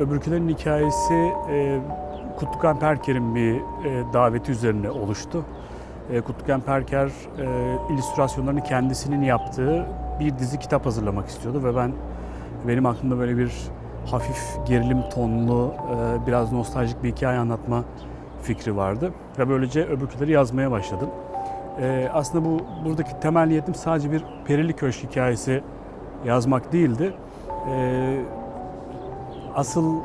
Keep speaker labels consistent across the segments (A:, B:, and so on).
A: Öbürkülerin hikayesi e, Kutlukan Perker'in bir e, daveti üzerine oluştu. E, Kutlukan Perker e, illüstrasyonlarını kendisinin yaptığı bir dizi kitap hazırlamak istiyordu ve ben benim aklımda böyle bir hafif gerilim tonlu, e, biraz nostaljik bir hikaye anlatma fikri vardı ve böylece öbürküleri yazmaya başladım. E, aslında bu buradaki temel niyetim sadece bir perili köşk hikayesi yazmak değildi. E, asıl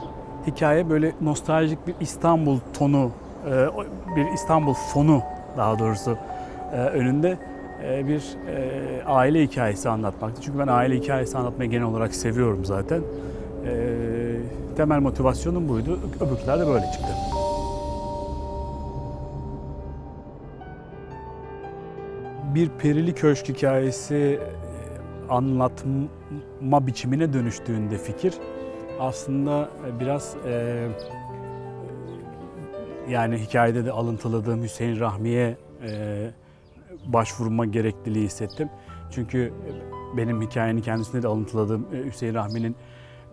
A: hikaye böyle nostaljik bir İstanbul tonu, e, bir İstanbul fonu daha doğrusu e, önünde e, bir aile hikayesi anlatmaktı. Çünkü ben aile hikayesi anlatmayı genel olarak seviyorum zaten. Temel motivasyonum buydu. Öbürküler de böyle çıktı. Bir perili köşk hikayesi anlatma biçimine dönüştüğünde fikir aslında biraz e, yani hikayede de alıntıladığım Hüseyin Rahmi'ye e, başvurma gerekliliği hissettim. Çünkü benim hikayenin kendisinde de alıntıladığım e, Hüseyin Rahmi'nin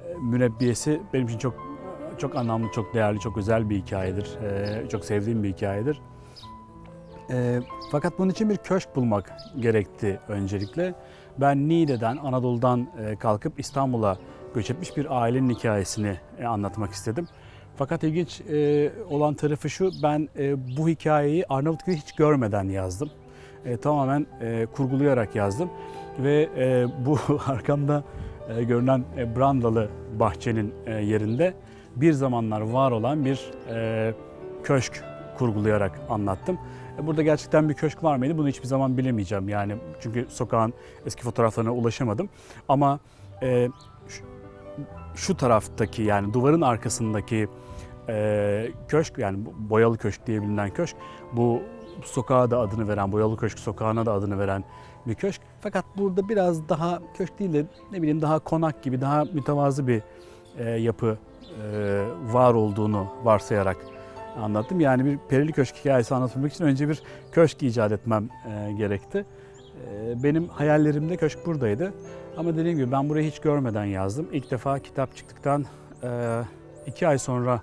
A: e, mürebbiyesi benim için çok çok anlamlı, çok değerli, çok özel bir hikayedir. E, çok sevdiğim bir hikayedir. E, fakat bunun için bir köşk bulmak gerekti öncelikle. Ben Niğde'den, Anadolu'dan e, kalkıp İstanbul'a göç etmiş bir ailenin hikayesini e, anlatmak istedim. Fakat ilginç e, olan tarafı şu, ben e, bu hikayeyi Arnavutköy'de hiç görmeden yazdım. Tamamen kurgulayarak yazdım ve bu arkamda görünen brandalı bahçenin yerinde bir zamanlar var olan bir köşk kurgulayarak anlattım. Burada gerçekten bir köşk var mıydı? Bunu hiçbir zaman bilemeyeceğim yani çünkü sokağın eski fotoğraflarına ulaşamadım. Ama şu, taraftaki yani duvarın arkasındaki e, köşk yani boyalı köşk diye bilinen köşk bu sokağa da adını veren boyalı köşk sokağına da adını veren bir köşk. Fakat burada biraz daha köşk değil de ne bileyim daha konak gibi daha mütevazı bir e, yapı e, var olduğunu varsayarak anlattım. Yani bir perili köşk hikayesi anlatmak için önce bir köşk icat etmem e, gerekti. E, benim hayallerimde köşk buradaydı. Ama dediğim gibi ben burayı hiç görmeden yazdım. İlk defa kitap çıktıktan e, iki ay sonra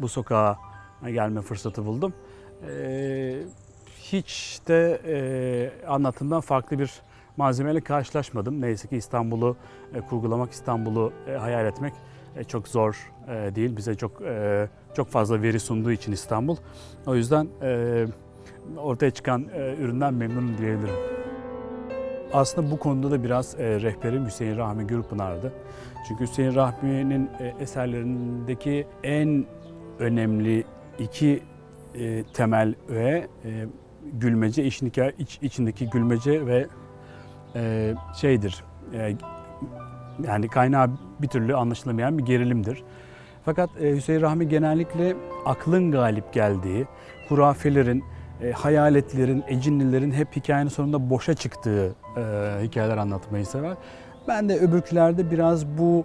A: bu sokağa gelme fırsatı buldum. E, hiç de e, anlatımdan farklı bir malzemeyle karşılaşmadım. Neyse ki İstanbul'u e, kurgulamak, İstanbul'u hayal etmek çok zor değil. Bize çok çok fazla veri sunduğu için İstanbul. O yüzden ortaya çıkan üründen memnunum diyebilirim. Aslında bu konuda da biraz e, rehberim Hüseyin Rahmi Gürpınar'dı. Çünkü Hüseyin Rahmi'nin e, eserlerindeki en önemli iki e, temel öğe e, gülmece, hikaye- iç, içindeki gülmece ve e, şeydir. e, yani kaynağı bir türlü anlaşılamayan bir gerilimdir. Fakat e, Hüseyin Rahmi genellikle aklın galip geldiği, hurafelerin, e, hayaletlerin, ecinlilerin hep hikayenin sonunda boşa çıktığı e, hikayeler anlatmayı sever. Ben de öbürkülerde biraz bu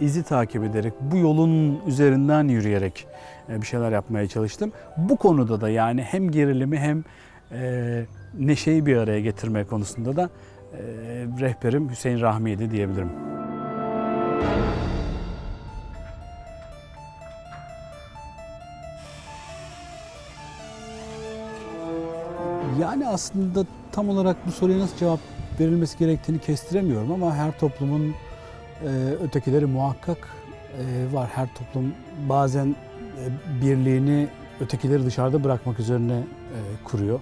A: izi takip ederek, bu yolun üzerinden yürüyerek e, bir şeyler yapmaya çalıştım. Bu konuda da yani hem gerilimi hem e, neşeyi bir araya getirme konusunda da e, rehberim Hüseyin Rahmi'ydi diyebilirim. Yani aslında tam olarak bu soruya nasıl cevap verilmesi gerektiğini kestiremiyorum ama her toplumun e, ötekileri muhakkak e, var. Her toplum bazen e, birliğini ötekileri dışarıda bırakmak üzerine e, kuruyor.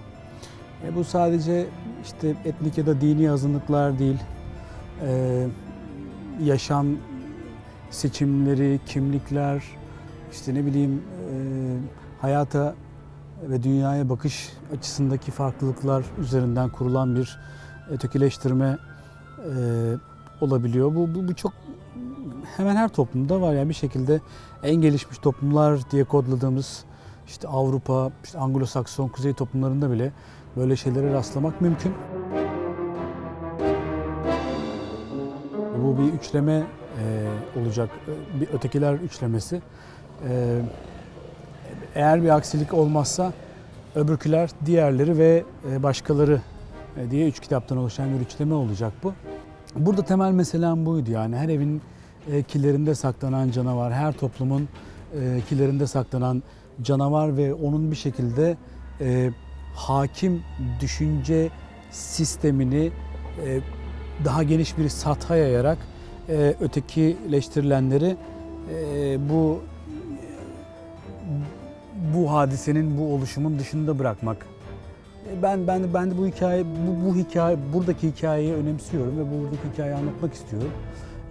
A: E, bu sadece işte etnik ya da dini azınlıklar değil, e, yaşam seçimleri, kimlikler, işte ne bileyim e, hayata ve dünyaya bakış açısındaki farklılıklar üzerinden kurulan bir ötekileştirme e, olabiliyor. Bu, bu, bu çok hemen her toplumda var. Yani bir şekilde en gelişmiş toplumlar diye kodladığımız işte Avrupa, işte Anglo-Sakson, Kuzey toplumlarında bile böyle şeylere rastlamak mümkün. Bu bir üçleme e, olacak, bir ötekiler üçlemesi. E, eğer bir aksilik olmazsa öbürküler, diğerleri ve e, başkaları e, diye üç kitaptan oluşan bir üçleme olacak bu. Burada temel meselem buydu yani her evin e, kilerinde saklanan canavar, her toplumun kilerinde saklanan canavar ve onun bir şekilde hakim düşünce sistemini daha geniş bir satha yayarak ötekileştirilenleri bu bu hadisenin bu oluşumun dışında bırakmak. E, Ben ben ben de bu hikaye bu, bu hikaye buradaki hikayeyi önemsiyorum ve buradaki hikayeyi anlatmak istiyorum.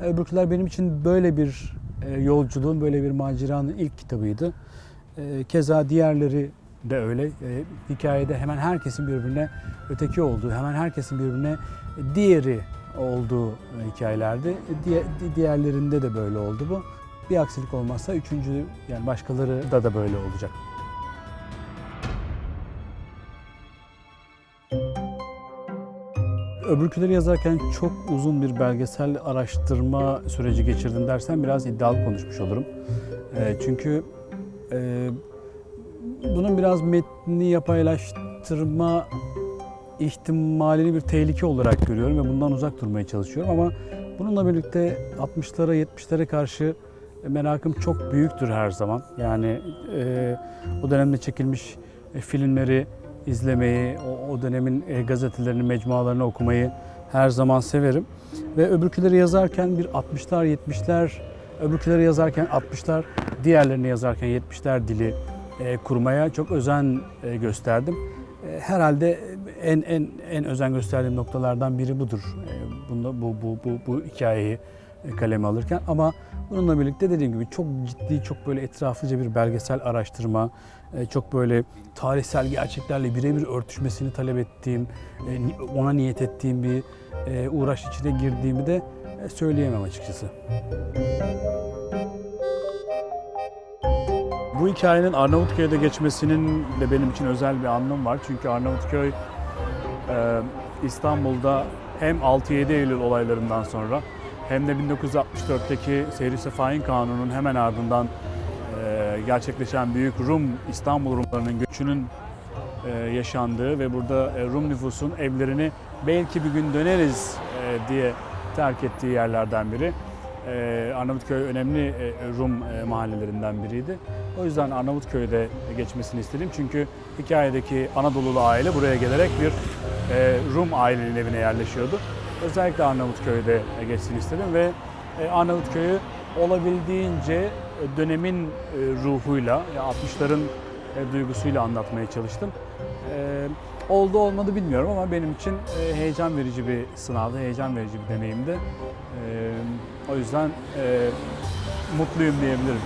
A: E, Öbürküler benim için böyle bir e, yolculuğun, böyle bir maceranın ilk kitabıydı. Keza diğerleri de öyle. Hikayede hemen herkesin birbirine öteki olduğu, hemen herkesin birbirine diğeri olduğu e, hikayelerdi. E, Diğer, diğerlerinde de böyle oldu bu. Bir aksilik olmazsa üçüncü yani başkaları da da böyle olacak. Öbürküleri yazarken çok uzun bir belgesel araştırma süreci geçirdim dersen biraz iddialı konuşmuş olurum. E, çünkü e, bunun biraz metni yapaylaştırma ihtimalini bir tehlike olarak görüyorum ve bundan uzak durmaya çalışıyorum ama bununla birlikte 60'lara 70'lere karşı merakım çok büyüktür her zaman. Yani e, o dönemde çekilmiş e, filmleri izlemeyi, o, o dönemin e, gazetelerini, mecmualarını okumayı her zaman severim. Ve öbürküleri yazarken bir 60'lar, 70'ler, öbürküleri yazarken 60'lar, diğerlerini yazarken 70'ler dili e, kurmaya çok özen e, gösterdim. E, herhalde en en en özen gösterdiğim noktalardan biri budur. E, bunda bu bu bu bu hikayeyi kaleme alırken ama bununla birlikte dediğim gibi çok ciddi, çok böyle etraflıca bir belgesel araştırma, e, çok böyle tarihsel gerçeklerle birebir örtüşmesini talep ettiğim, e, ona niyet ettiğim bir e, uğraş içine girdiğimi de e, söyleyemem açıkçası. Bu hikayenin Arnavutköy'de geçmesinin de benim için özel bir anlamı var. Çünkü Arnavutköy e, İstanbul'da hem 6-7 Eylül olaylarından sonra hem de 1964'teki Seyri Sefahin Kanunu'nun hemen ardından e, gerçekleşen büyük Rum, İstanbul Rumlarının göçünün e, yaşandığı ve burada e, Rum nüfusun evlerini belki bir gün döneriz e, diye terk ettiği yerlerden biri. E, Arnavutköy önemli e, Rum e, mahallelerinden biriydi. O yüzden Arnavutköy'de geçmesini istedim. Çünkü hikayedeki Anadolu'lu aile buraya gelerek bir e, Rum ailenin evine yerleşiyordu. Özellikle Arnavutköy'de geçsin istedim ve e, Arnavutköy'ü olabildiğince e, dönemin e, ruhuyla, ya 60'ların e, duygusuyla anlatmaya çalıştım. Oldu olmadı bilmiyorum ama benim için heyecan verici bir sınavdı, heyecan verici bir deneyimdi. O yüzden mutluyum diyebilirim.